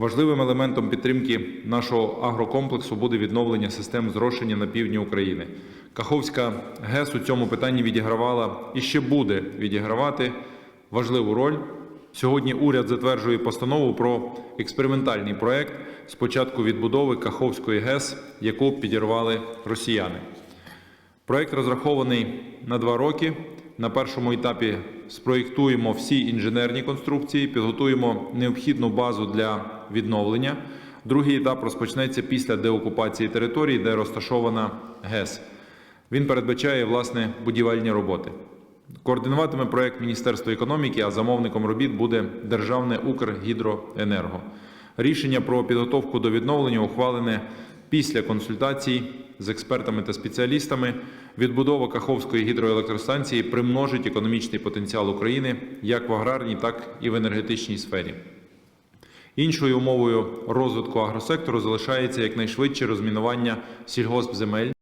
Важливим елементом підтримки нашого агрокомплексу буде відновлення систем зрошення на півдні України. Каховська ГЕС у цьому питанні відігравала і ще буде відігравати важливу роль. Сьогодні уряд затверджує постанову про експериментальний проект з початку відбудови Каховської ГЕС, яку підірвали росіяни. Проект розрахований на два роки. На першому етапі спроєктуємо всі інженерні конструкції, підготуємо необхідну базу для відновлення. Другий етап розпочнеться після деокупації території, де розташована ГЕС. Він передбачає власне будівельні роботи. Координуватиме проект Міністерство економіки, а замовником робіт буде Державне Укргідроенерго. Рішення про підготовку до відновлення ухвалене після консультацій з експертами та спеціалістами. Відбудова Каховської гідроелектростанції примножить економічний потенціал України як в аграрній, так і в енергетичній сфері. Іншою умовою розвитку агросектору залишається якнайшвидше розмінування сільгоспземель